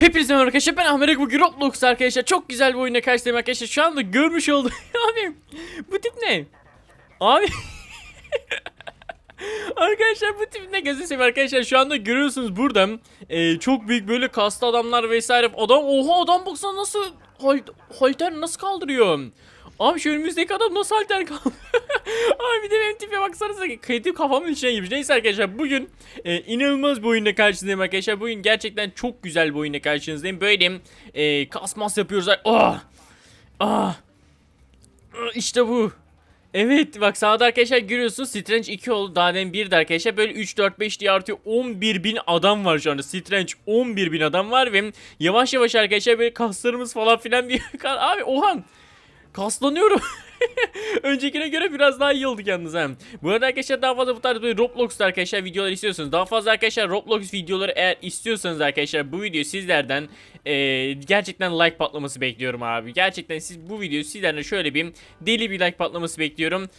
Hepinize merhaba arkadaşlar ben Ahmet bugün Roblox arkadaşlar. Çok güzel bir oyuna karşılayayım arkadaşlar. Şu anda görmüş oldum abi bu tip ne? Abi. Arkadaşlar bu tip ne? Gözü arkadaşlar. Şu anda görüyorsunuz burada e, çok büyük böyle kaslı adamlar vesaire. Adam oha adam baksana nasıl hal, halter nasıl kaldırıyor Abi şu önümüzdeki adam nasıl halter kaldırıyor Abi bir de benim tipe baksanıza kayıtım kafamın içine girmiş. Neyse arkadaşlar bugün e, inanılmaz bir oyunda karşınızdayım arkadaşlar. Bugün gerçekten çok güzel bir oyunda karşınızdayım. Böyle e, kasmas yapıyoruz. Ah! Ah! İşte bu. Evet bak sağda arkadaşlar görüyorsunuz. Strange 2 oldu. Daha demin 1 de arkadaşlar. Böyle 3 4 5 diye artıyor. 11 bin adam var şu anda. Strange 11 bin adam var ve yavaş yavaş arkadaşlar böyle kaslarımız falan filan bir abi oha kaslanıyorum Öncekine göre biraz daha iyi olduk yalnız ha. Bu arada arkadaşlar daha fazla bu tarz böyle Roblox'ta arkadaşlar videolar istiyorsanız daha fazla arkadaşlar Roblox videoları eğer istiyorsanız arkadaşlar bu videoyu sizlerden eee, gerçekten like patlaması bekliyorum abi. Gerçekten siz bu videoyu sizlerden şöyle bir deli bir like patlaması bekliyorum.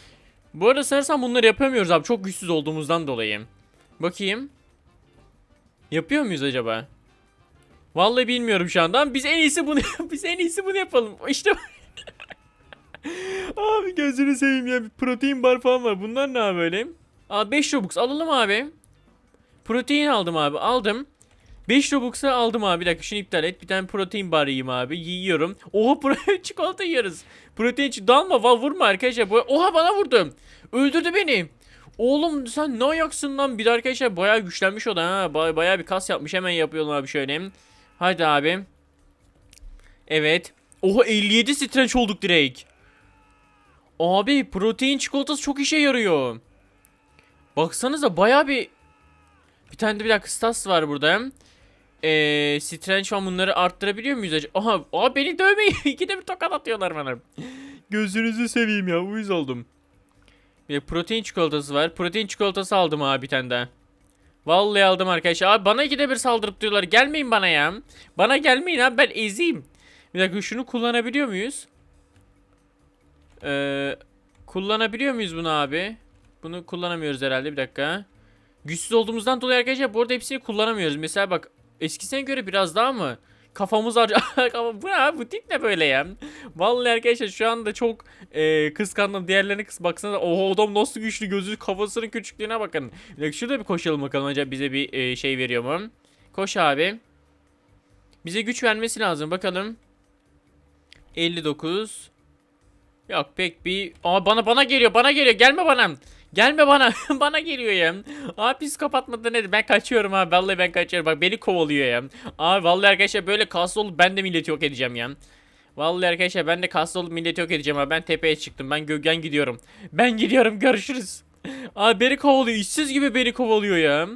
Bu arada sanırsam bunları yapamıyoruz abi çok güçsüz olduğumuzdan dolayı. Bakayım. Yapıyor muyuz acaba? Vallahi bilmiyorum şu anda biz en iyisi bunu biz en iyisi bunu yapalım. İşte Abi gözünü seveyim ya. Bir protein bar falan var. Bunlar ne abi böyle? Abi 5 Robux alalım abi. Protein aldım abi. Aldım. 5 Robux'a aldım abi. Bir dakika şunu iptal et. Bir tane protein bar yiyeyim abi. Yiyorum. Oha pro- çikolata yiyoruz. Protein çi- dalma va vurma arkadaşlar. Oha bana vurdu. Öldürdü beni. Oğlum sen ne ayaksın lan? Bir de arkadaşlar bayağı güçlenmiş o da ha. Ba- bayağı bir kas yapmış. Hemen yapıyorum abi şöyle. Hadi abi. Evet. Oha 57 stretch olduk direkt. Abi protein çikolatası çok işe yarıyor. Baksanıza baya bir... Bir tane de bir dakika stas var burada. Eee Strange falan bunları arttırabiliyor muyuz acaba? Aha abi beni dövmeyin. İkide bir tokat atıyorlar bana. Gözünüzü seveyim ya uyuz oldum. Bir de protein çikolatası var. Protein çikolatası aldım abi bir tane daha. Vallahi aldım arkadaşlar. Abi bana ikide bir saldırıp diyorlar. Gelmeyin bana ya. Bana gelmeyin abi ben ezeyim. Bir dakika şunu kullanabiliyor muyuz? Ee, kullanabiliyor muyuz bunu abi? Bunu kullanamıyoruz herhalde bir dakika. Güçsüz olduğumuzdan dolayı arkadaşlar bu arada hepsini kullanamıyoruz. Mesela bak eskisine göre biraz daha mı? Kafamız harca... Kafa- bu ne? Bu tip ne böyle ya? Vallahi arkadaşlar şu anda çok e, kıskandım. Diğerlerine kıs baksanıza. Oho adam nasıl güçlü gözü kafasının küçüklüğüne bakın. Bir şurada bir koşalım bakalım acaba bize bir e, şey veriyor mu? Koş abi. Bize güç vermesi lazım bakalım. 59 Yok pek bir... Aa bana bana geliyor bana geliyor gelme bana. Gelme bana bana geliyor ya. Abi biz kapatmadı nedir ben kaçıyorum abi vallahi ben kaçıyorum bak beni kovalıyor ya. Abi vallahi arkadaşlar böyle kaslı olup ben de milleti yok edeceğim ya. Vallahi arkadaşlar ben de kaslı olup milleti yok edeceğim abi ben tepeye çıktım ben gölgen gidiyorum. Ben gidiyorum görüşürüz. Abi beni kovalıyor işsiz gibi beni kovalıyor ya.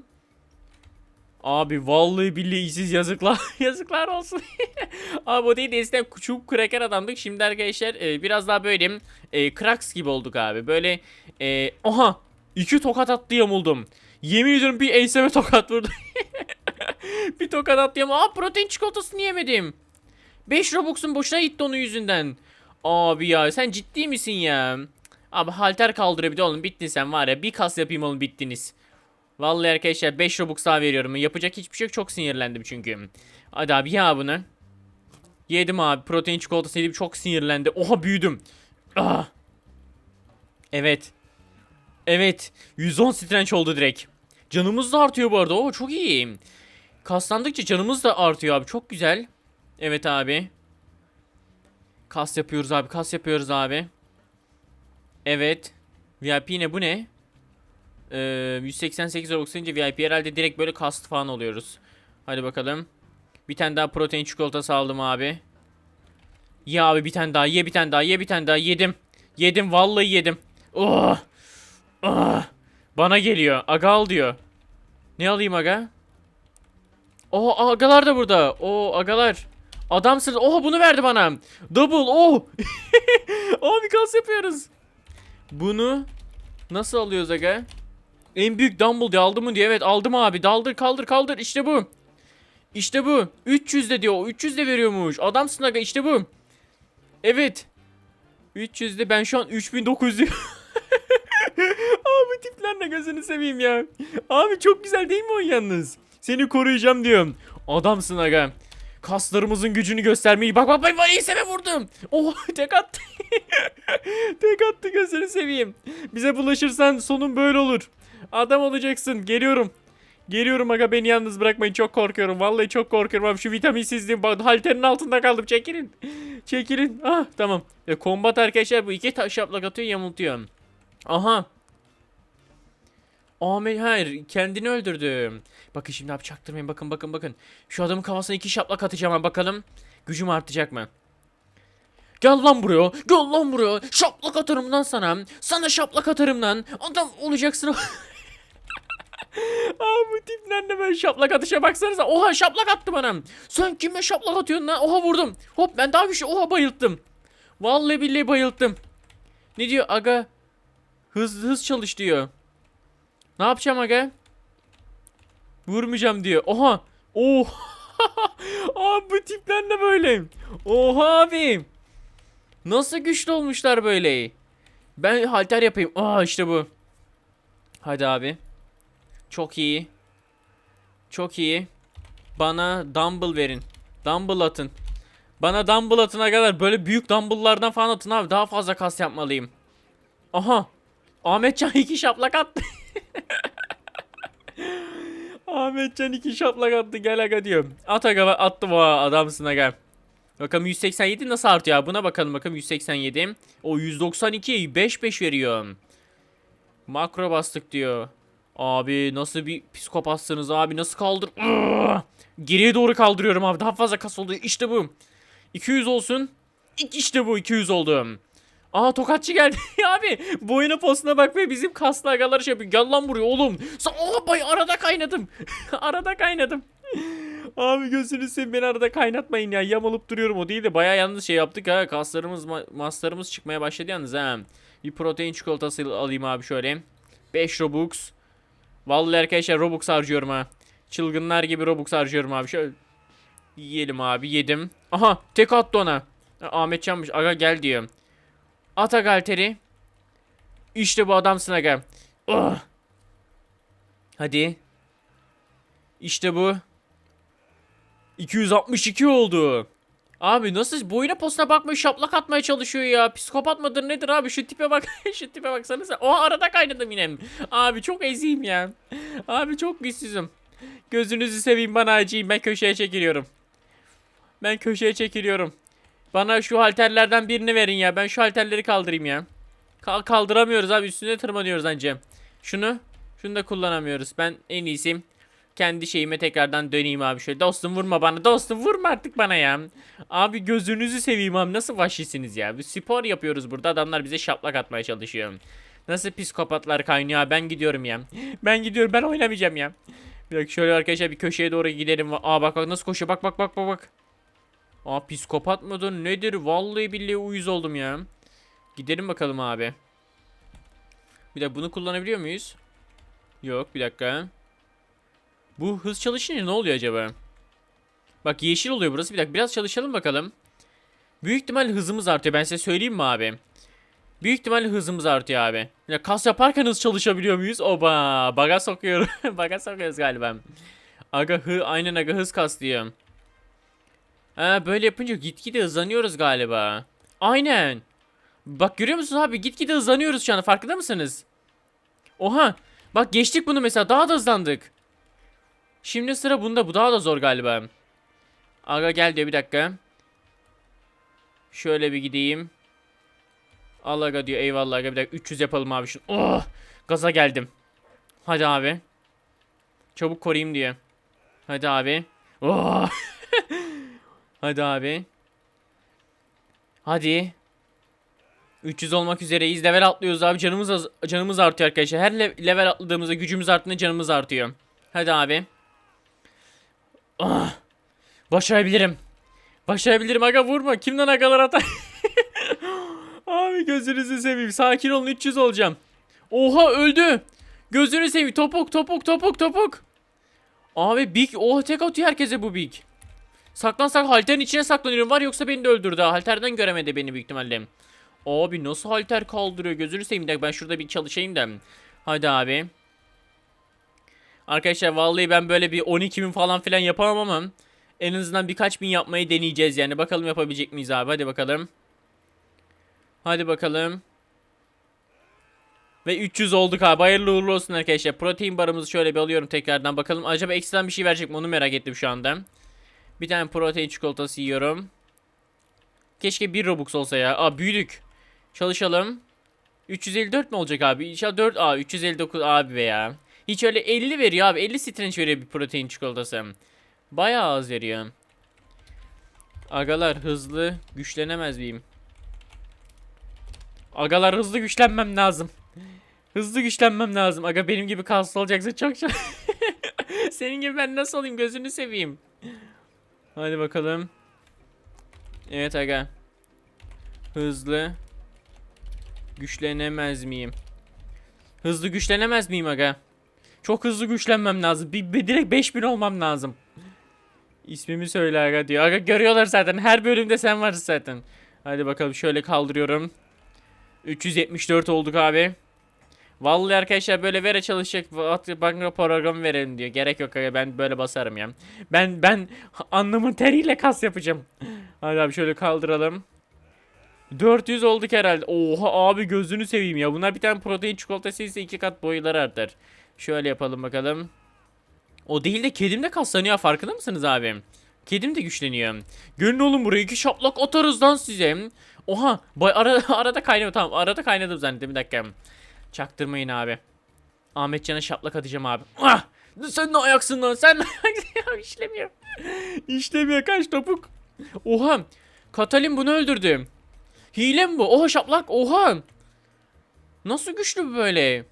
Abi vallahi billahi işsiz yazıklar yazıklar olsun. Abi o değil de eskiden küçük kraker adamdık. Şimdi arkadaşlar e, biraz daha böyle e, cracks gibi olduk abi. Böyle e, aha iki tokat attı yamuldum. Yemin ediyorum bir enseme tokat vurdu. bir tokat attı yamuldu. Aa protein çikolatasını yemedim. 5 Robux'un boşuna gitti onun yüzünden. Abi ya sen ciddi misin ya? Abi halter kaldırabiliyor oğlum bittin sen var ya bir kas yapayım oğlum bittiniz. Vallahi arkadaşlar 5 Robux daha veriyorum. Yapacak hiçbir şey yok. Çok sinirlendim çünkü. Hadi abi ya bunu. Yedim abi. Protein çikolatası yedim. Çok sinirlendi. Oha büyüdüm. Ah. Evet. Evet. 110 strenç oldu direkt. Canımız da artıyor bu arada. Oo çok iyi. Kaslandıkça canımız da artıyor abi. Çok güzel. Evet abi. Kas yapıyoruz abi. Kas yapıyoruz abi. Evet. VIP ne bu ne? Ee, 188 Robux olunca VIP herhalde direkt böyle kast falan oluyoruz. Hadi bakalım. Bir tane daha protein çikolatası aldım abi. Ye abi bir tane daha ye bir tane daha ye bir tane daha yedim. Yedim vallahi yedim. Oh. Oh. Bana geliyor. Aga al diyor. Ne alayım aga? Oh agalar da burada. Oh agalar. Adamsınız. Oh bunu verdi bana. Double. Oh. oh bir kas yapıyoruz. Bunu nasıl alıyoruz aga? En büyük dumbbell diye aldım mı diye. Evet aldım abi. Daldır kaldır kaldır. İşte bu. İşte bu. 300 de diyor. 300 de veriyormuş. Adamsın aga işte bu. Evet. 300 de ben şu an 3900 diyor. abi tipler ne gözünü seveyim ya. Abi çok güzel değil mi o yalnız? Seni koruyacağım diyorum. Adamsın aga. Kaslarımızın gücünü göstermeyi. Bak bak bak iyiseme vurdum. Oh tek attı. tek attı gözünü seveyim. Bize bulaşırsan sonun böyle olur. Adam olacaksın. Geliyorum. Geliyorum aga beni yalnız bırakmayın çok korkuyorum vallahi çok korkuyorum abi şu vitaminsizliğim bak halterin altında kaldım çekilin çekilin ah tamam e, kombat arkadaşlar bu iki taş şaplak atıyor yamultuyor aha Ahmet hayır kendini öldürdüm bakın şimdi abi çaktırmayın bakın bakın bakın şu adamın kafasına iki şaplak atacağım abi bakalım gücüm artacak mı Gel lan buraya. Gel lan buraya. Şaplak atarım lan sana. Sana şaplak atarım lan. Adam olacaksın. Aa bu tipler ne böyle şaplak atışa baksanıza. Oha şaplak attı bana. Sen kime şaplak atıyorsun lan? Oha vurdum. Hop ben daha şey. Oha bayılttım. Vallahi billahi bayılttım. Ne diyor aga? Hız hız çalış diyor. Ne yapacağım aga? Vurmayacağım diyor. Oha. Oha. Abi bu tipler ne böyle? Oha abi. Nasıl güçlü olmuşlar böyle? Ben halter yapayım. Aa işte bu. Hadi abi. Çok iyi. Çok iyi. Bana dumbbell verin. Dumbbell atın. Bana dumbbell atına kadar böyle büyük dumbbelllardan falan atın abi. Daha fazla kas yapmalıyım. Aha. Ahmetcan iki şaplak attı. Ahmetcan iki şaplak attı. Gel aga diyorum. At aga attı bu adamsın aga. Bakalım 187 nasıl artıyor? Buna bakalım bakalım 187. O 192 5 5 veriyor. Makro bastık diyor. Abi nasıl bir psikopatsınız abi nasıl kaldır... Geriye doğru kaldırıyorum abi daha fazla kas oldu işte bu. 200 olsun. İşte bu 200 oldu. Aa tokatçı geldi abi. Boyuna posuna bak ve bizim kaslı agalar şey yapıyor. Gel lan buraya oğlum. Oh bay arada kaynadım. arada kaynadım. Abi gözünü seveyim beni arada kaynatmayın ya. Yamalıp duruyorum o değil de baya yalnız şey yaptık ha. Kaslarımız ma- maslarımız çıkmaya başladı yalnız ha. Bir protein çikolatası alayım abi şöyle. 5 Robux. Vallahi arkadaşlar Robux harcıyorum ha. Çılgınlar gibi Robux harcıyorum abi. Şöyle yiyelim abi yedim. Aha tek attı ona. Ahmet Canmış aga gel diyor. At aga alteri. İşte bu adamsın aga. Oh. Hadi. İşte bu. 262 oldu. Abi nasıl boyuna posuna bakmıyor şaplak atmaya çalışıyor ya. Psikopat mıdır nedir abi şu tipe bak. şu tipe baksanıza. O arada kaynadım yine. Abi çok eziyim ya. Abi çok güçsüzüm. Gözünüzü seveyim bana acıyın ben köşeye çekiliyorum. Ben köşeye çekiliyorum. Bana şu halterlerden birini verin ya. Ben şu halterleri kaldırayım ya. Kal- kaldıramıyoruz abi üstüne tırmanıyoruz anca. Şunu. Şunu da kullanamıyoruz. Ben en iyisiyim. Kendi şeyime tekrardan döneyim abi şöyle. Dostum vurma bana. Dostum vurma artık bana ya. Abi gözünüzü seveyim abi. Nasıl vahşisiniz ya? Bir spor yapıyoruz burada. Adamlar bize şaplak atmaya çalışıyor. Nasıl psikopatlar kaynıyor. Ben gidiyorum ya. Ben gidiyorum. Ben oynamayacağım ya. Bir dakika şöyle arkadaşlar bir köşeye doğru gidelim. Aa bak bak nasıl koşuyor. Bak bak bak bak bak. Aa psikopat mıdır nedir? Vallahi billahi uyuz oldum ya. Gidelim bakalım abi. Bir dakika bunu kullanabiliyor muyuz? Yok bir dakika. Bu hız çalışınca ne oluyor acaba? Bak yeşil oluyor burası. Bir dakika biraz çalışalım bakalım. Büyük ihtimal hızımız artıyor. Ben size söyleyeyim mi abi? Büyük ihtimalle hızımız artıyor abi. Ya kas yaparken hız çalışabiliyor muyuz? Oba! Baga sokuyorum. Baga sokuyoruz galiba. Aga hı aynen aga hız kas diyor. Ha, böyle yapınca gitgide hızlanıyoruz galiba. Aynen. Bak görüyor musunuz abi gitgide hızlanıyoruz şu anda farkında mısınız? Oha. Bak geçtik bunu mesela daha da hızlandık. Şimdi sıra bunda bu daha da zor galiba. Aga gel diyor bir dakika. Şöyle bir gideyim. Al aga diyor eyvallah aga bir dakika 300 yapalım abi şunu. Oh gaza geldim. Hadi abi. Çabuk koruyayım diyor. Hadi abi. Oh. Hadi abi. Hadi. 300 olmak üzereyiz. Level atlıyoruz abi. Canımız canımız artıyor arkadaşlar. Her le- level atladığımızda gücümüz arttığında canımız artıyor. Hadi abi. Ah. Başarabilirim. Başarabilirim aga vurma. Kimden agalar atar? abi gözünüzü seveyim. Sakin olun 300 olacağım. Oha öldü. Gözünü seveyim. Topuk topuk topuk topuk. Abi Big. Oh tek atıyor herkese bu Big. Saklansak halterin içine saklanıyorum var yoksa beni de öldürdü. ha. Halterden göremedi beni büyük ihtimalle. Abi nasıl halter kaldırıyor gözünü seveyim de ben şurada bir çalışayım da. Hadi abi. Arkadaşlar vallahi ben böyle bir 12 bin falan filan yapamam ama En azından birkaç bin yapmayı deneyeceğiz yani. Bakalım yapabilecek miyiz abi? Hadi bakalım. Hadi bakalım. Ve 300 olduk abi. Hayırlı uğurlu olsun arkadaşlar. Protein barımızı şöyle bir alıyorum tekrardan. Bakalım acaba ekstradan bir şey verecek mi onu merak ettim şu anda. Bir tane protein çikolatası yiyorum. Keşke 1 Robux olsa ya. Aa büyüdük. Çalışalım. 354 mi olacak abi? İnşallah 4 Aa 359 abi be ya. Hiç öyle 50 veriyor abi. 50 strenç veriyor bir protein çikolatası. Bayağı az veriyor. Agalar hızlı güçlenemez miyim? Agalar hızlı güçlenmem lazım. Hızlı güçlenmem lazım. Aga benim gibi kaslı olacaksın çok çok. Senin gibi ben nasıl olayım gözünü seveyim. Hadi bakalım. Evet aga. Hızlı. Güçlenemez miyim? Hızlı güçlenemez miyim aga? Çok hızlı güçlenmem lazım. Bir, bir direkt 5000 olmam lazım. İsmimi söyle aga diyor. Aga görüyorlar zaten. Her bölümde sen varsın zaten. Hadi bakalım şöyle kaldırıyorum. 374 olduk abi. Vallahi arkadaşlar böyle vere çalışacak banka programı verelim diyor. Gerek yok aga ben böyle basarım ya. Ben ben anlamın teriyle kas yapacağım. Hadi abi şöyle kaldıralım. 400 olduk herhalde. Oha abi gözünü seveyim ya. Bunlar bir tane protein çikolatası ise iki kat boyları artar. Şöyle yapalım bakalım. O değil de kedim de kaslanıyor farkında mısınız abi? Kedim de güçleniyor. Gelin oğlum buraya iki şaplak atarız lan size. Oha bay ara, arada kaynadı tamam arada kaynadım zannettim bir dakika. Çaktırmayın abi. Ahmetcan'a şaplak atacağım abi. Ah! Sen ne ayaksın lan sen ne ayaksın işlemiyor. İşlemiyor kaç topuk. Oha Katalin bunu öldürdü. Hile mi bu? Oha şaplak oha. Nasıl güçlü böyle?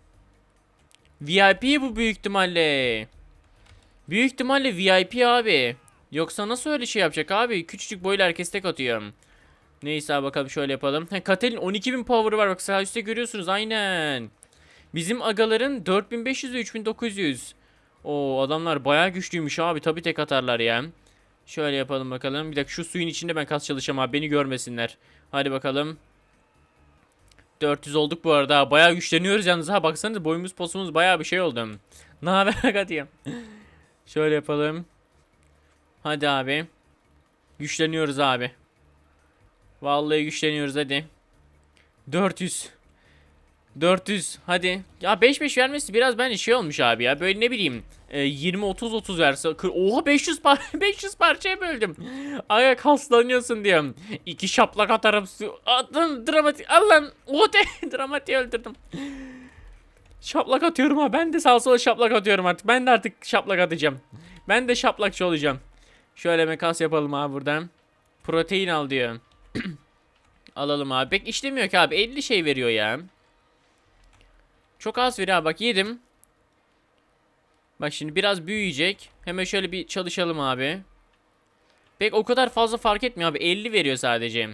VIP bu büyük ihtimalle. Büyük ihtimalle VIP abi. Yoksa nasıl öyle şey yapacak abi? Küçücük boylu herkes tek atıyor. Neyse bakalım şöyle yapalım. Ha, Katalin 12.000 power'ı var bak sağ üstte görüyorsunuz aynen. Bizim agaların 4500 ve 3900. O adamlar bayağı güçlüymüş abi tabi tek atarlar ya. Şöyle yapalım bakalım. Bir dakika şu suyun içinde ben kas çalışacağım abi beni görmesinler. Hadi bakalım. 400 olduk bu arada. Bayağı güçleniyoruz yalnız ha. Baksanıza boyumuz posumuz bayağı bir şey oldu. Ne haber Akatiyem? Şöyle yapalım. Hadi abi. Güçleniyoruz abi. Vallahi güçleniyoruz hadi. 400. 400 hadi. Ya 5 5 vermesi biraz bence şey olmuş abi ya. Böyle ne bileyim. e, 20 30 30 verse. kır- Oha 500 par 500 parçaya böldüm. Aya kaslanıyorsun diyorum. İki şaplak atarım. Attım dramatik. Allah'ım. Ote dramatik öldürdüm. Şaplak atıyorum ha. Ben de sağ sola şaplak atıyorum artık. Ben de artık şaplak atacağım. Ben de şaplakçı olacağım. Şöyle mekas yapalım abi buradan. Protein al diyor. Alalım abi. Pek işlemiyor ki abi. 50 şey veriyor ya. Çok az veriyor. Bak yedim. Bak şimdi biraz büyüyecek. Hemen şöyle bir çalışalım abi. Pek o kadar fazla fark etmiyor abi. 50 veriyor sadece.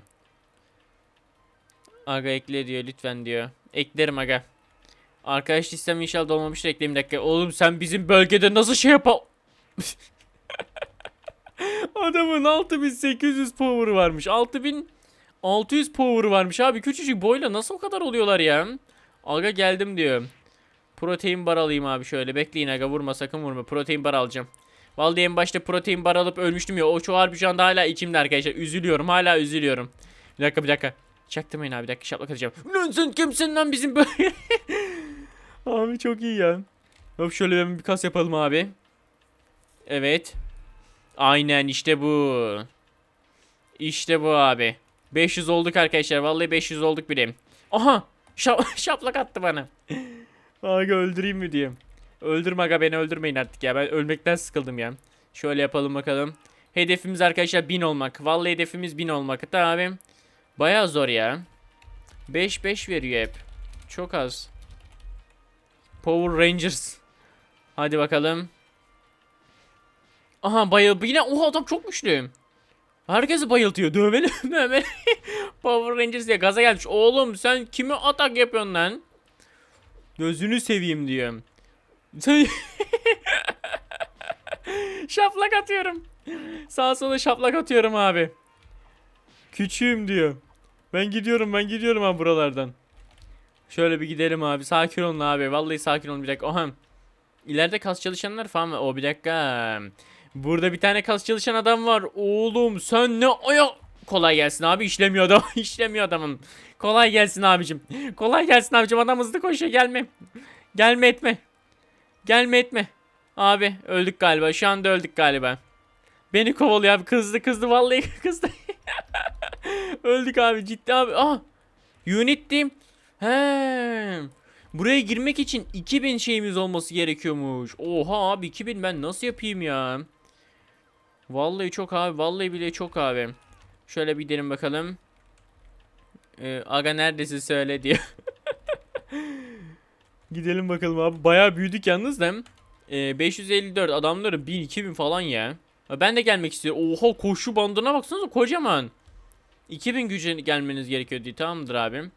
Aga ekle diyor lütfen diyor. Eklerim aga. Arkadaş listem inşallah dolmamıştır ekleyeyim dakika. Oğlum sen bizim bölgede nasıl şey yapa... Adamın 6800 power varmış. 6600 power varmış abi. Küçücük boyla nasıl o kadar oluyorlar ya? Aga geldim diyor. Protein bar alayım abi şöyle. Bekleyin aga vurma sakın vurma. Protein bar alacağım. Vallahi en başta protein bar alıp ölmüştüm ya. O şu harbi şu anda hala içimde arkadaşlar. Üzülüyorum. Hala üzülüyorum. Bir dakika bir dakika. Çaktırmayın abi bir dakika şaplak atacağım. Lan sen kimsin lan bizim böyle? abi çok iyi ya. Hop şöyle bir kas yapalım abi. Evet. Aynen işte bu. İşte bu abi. 500 olduk arkadaşlar. Vallahi 500 olduk bile. Aha! Şap- şaplak attı bana. Aga öldüreyim mi diyeyim. Öldürme aga beni öldürmeyin artık ya. Ben ölmekten sıkıldım ya. Şöyle yapalım bakalım. Hedefimiz arkadaşlar 1000 olmak. Vallahi hedefimiz 1000 olmak. Hatta abi baya zor ya. 5 5 veriyor hep. Çok az. Power Rangers. Hadi bakalım. Aha bayıl yine oha adam çok güçlü. Herkesi bayıltıyor. Dövmeli dövmeli. Power Rangers diye gaza gelmiş. Oğlum sen kimi atak yapıyorsun lan? Gözünü seveyim diyorum. Sen... şaplak atıyorum. Sağa sola şaplak atıyorum abi. Küçüğüm diyor. Ben gidiyorum ben gidiyorum abi buralardan. Şöyle bir gidelim abi. Sakin olun abi. Vallahi sakin olun bir dakika. Oha. İleride kas çalışanlar falan var. O bir dakika. Burada bir tane kas çalışan adam var. Oğlum sen ne ayak... Kolay gelsin abi işlemiyor adam. işlemiyor adamım. Kolay gelsin abicim. Kolay gelsin abicim adam hızlı koşuyor gelme. Gelme etme. Gelme etme. Abi öldük galiba. Şu anda öldük galiba. Beni kovalıyor abi. Kızdı kızdı vallahi kızdı. öldük abi ciddi abi. Ah. Unit team. He. Buraya girmek için 2000 şeyimiz olması gerekiyormuş. Oha abi 2000 ben nasıl yapayım ya? Vallahi çok abi. Vallahi bile çok abi. Şöyle bir gidelim bakalım. Ee, aga neredesin söyle diyor. Gidelim bakalım abi. Bayağı büyüdük yalnız da. Ee, 554 adamları 1000 2000 falan ya. Ben de gelmek istiyorum. Oha koşu bandına baksanıza kocaman. 2000 gücü gelmeniz gerekiyor diye tamamdır abim.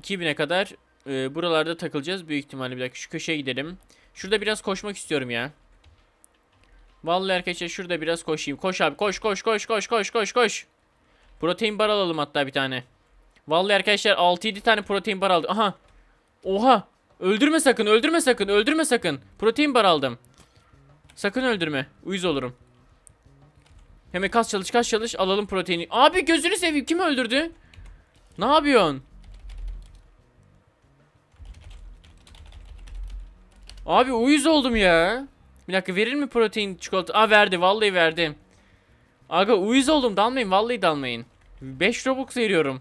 2000'e kadar e, buralarda takılacağız büyük ihtimalle bir dakika şu köşeye gidelim. Şurada biraz koşmak istiyorum ya. Vallahi arkadaşlar şurada biraz koşayım. Koş abi koş koş koş koş koş koş koş. Protein bar alalım hatta bir tane. Vallahi arkadaşlar 6-7 tane protein bar aldım. Aha. Oha. Öldürme sakın öldürme sakın öldürme sakın. Protein bar aldım. Sakın öldürme. Uyuz olurum. Hemen kas çalış kas çalış alalım proteini. Abi gözünü seveyim kim öldürdü? Ne yapıyorsun? Abi uyuz oldum ya. Bir dakika verir mi protein çikolata? Aa verdi vallahi verdi. Aga uyuz oldum dalmayın vallahi dalmayın. 5 Robux veriyorum.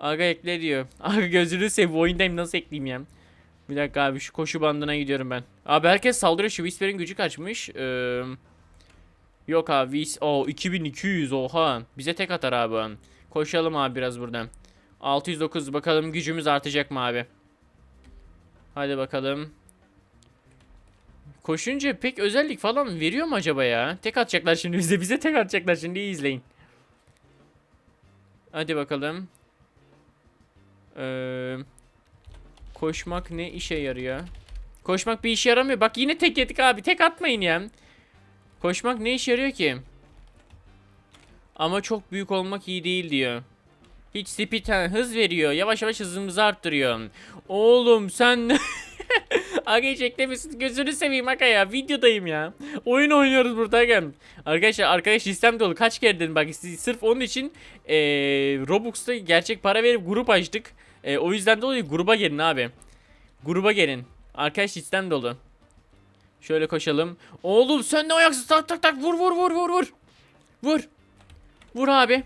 Aga ekle diyor. Aga gözünü seveyim bu oyundayım nasıl ekleyeyim ya. Bir dakika abi şu koşu bandına gidiyorum ben. Abi herkes saldırıyor şu Whisper'in gücü kaçmış. Ee, yok abi Whis o 2200 oha. Bize tek atar abi. Koşalım abi biraz buradan. 609 bakalım gücümüz artacak mı abi? Hadi bakalım. Koşunca pek özellik falan veriyor mu acaba ya? Tek atacaklar şimdi bize. Bize tek atacaklar şimdi izleyin. Hadi bakalım. Ee, koşmak ne işe yarıyor? Koşmak bir işe yaramıyor. Bak yine tek yedik abi. Tek atmayın ya. Koşmak ne işe yarıyor ki? Ama çok büyük olmak iyi değil diyor. Hiç speed hız veriyor. Yavaş yavaş hızımızı arttırıyor. Oğlum sen Aga hiç. Gözünü seveyim Aga ya. Videodayım ya. Oyun oynuyoruz burada Aga. Arkadaşlar arkadaş listem dolu. Kaç kere dedim bak sırf onun için eee Robux'ta gerçek para verip grup açtık. Eee, o yüzden dolayı gruba gelin abi. Gruba gelin. Arkadaş listem dolu. Şöyle koşalım. Oğlum sen ne ayaksın? Tak tak tak vur vur vur vur vur. Vur. Vur abi.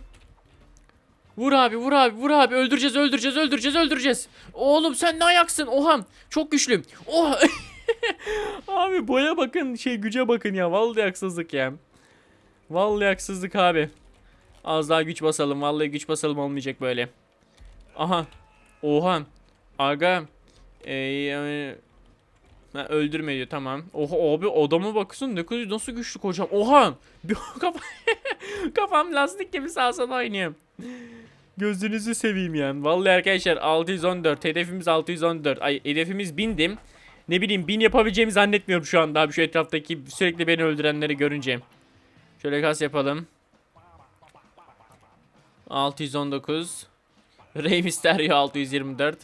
Vur abi vur abi vur abi öldüreceğiz öldüreceğiz öldüreceğiz öldüreceğiz. Oğlum sen ne ayaksın oha çok güçlü. Oha. abi boya bakın şey güce bakın ya vallahi haksızlık ya. Vallahi haksızlık abi. Az daha güç basalım vallahi güç basalım olmayacak böyle. Aha. Oha. Aga. Ee. Ha, öldürme diyor tamam. Oha abi adama bakıyorsun ne kadar nasıl güçlü kocam. Oha. Kafam lastik gibi sağa sola oynuyor. Gözünüzü seveyim yani. Vallahi arkadaşlar 614. Hedefimiz 614. Ay hedefimiz 1000'dim. Ne bileyim 1000 yapabileceğimi zannetmiyorum şu anda abi şu etraftaki sürekli beni öldürenleri görünce. Şöyle kas yapalım. 619. Rey Mysterio 624.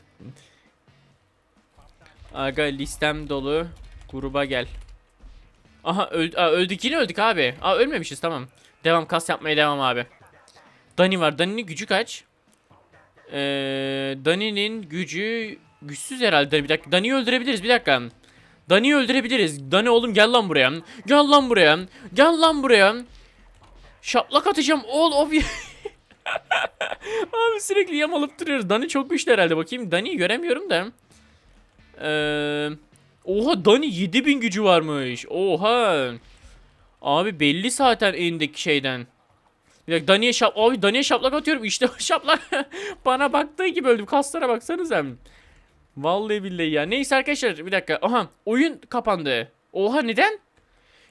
Aga listem dolu. Gruba gel. Aha öldü, Aa, öldük yine öldük abi. Aa ölmemişiz tamam. Devam kas yapmaya devam abi. Dani var. Dani'nin gücü kaç? Ee, Dani'nin gücü güçsüz herhalde. Bir dakika. Dani'yi öldürebiliriz. Bir dakika. Dani'yi öldürebiliriz. Dani oğlum gel lan buraya. Gel lan buraya. Gel lan buraya. Şaplak atacağım. Oğul o bir... Abi sürekli yamalıp duruyoruz. Dani çok güçlü herhalde. Bakayım Dani'yi göremiyorum da. Ee, oha Dani 7000 gücü varmış. Oha. Abi belli zaten elindeki şeyden. Bir Dani'ye şap abi Dani'ye şaplak atıyorum işte o şaplak bana baktığı gibi öldüm kaslara baksanıza. Vallahi billahi ya. Neyse arkadaşlar bir dakika. Aha oyun kapandı. Oha neden?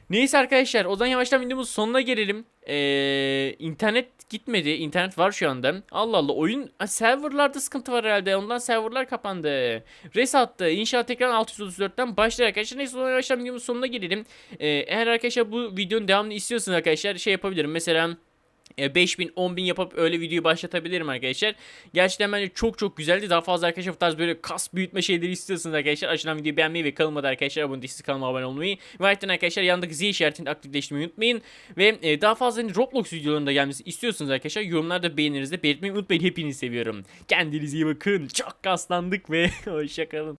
Neyse arkadaşlar o zaman yavaştan videomuzun sonuna gelelim. Ee, internet gitmedi. İnternet var şu anda. Allah Allah oyun ha, serverlarda sıkıntı var herhalde. Ondan serverlar kapandı. Res attı. İnşallah tekrar 634'ten başlar arkadaşlar. Neyse o zaman yavaştan videomuzun sonuna gelelim. Ee, eğer arkadaşlar bu videonun devamını istiyorsanız arkadaşlar şey yapabilirim. Mesela 5000 10000 yapıp öyle videoyu başlatabilirim arkadaşlar. Gerçekten bence çok çok güzeldi. Daha fazla arkadaşlar bu tarz böyle kas büyütme şeyleri istiyorsanız arkadaşlar aşağıdan videoyu beğenmeyi ve kanalıma da arkadaşlar abone değilseniz kanalıma abone olmayı ve ayrıca arkadaşlar yanındaki zil işaretini aktifleştirmeyi unutmayın. Ve e, daha fazla hani Roblox videolarında gelmesi istiyorsanız arkadaşlar yorumlarda beğeninizi belirtmeyi unutmayın. Hepinizi seviyorum. Kendinize iyi bakın. Çok kaslandık ve hoşçakalın.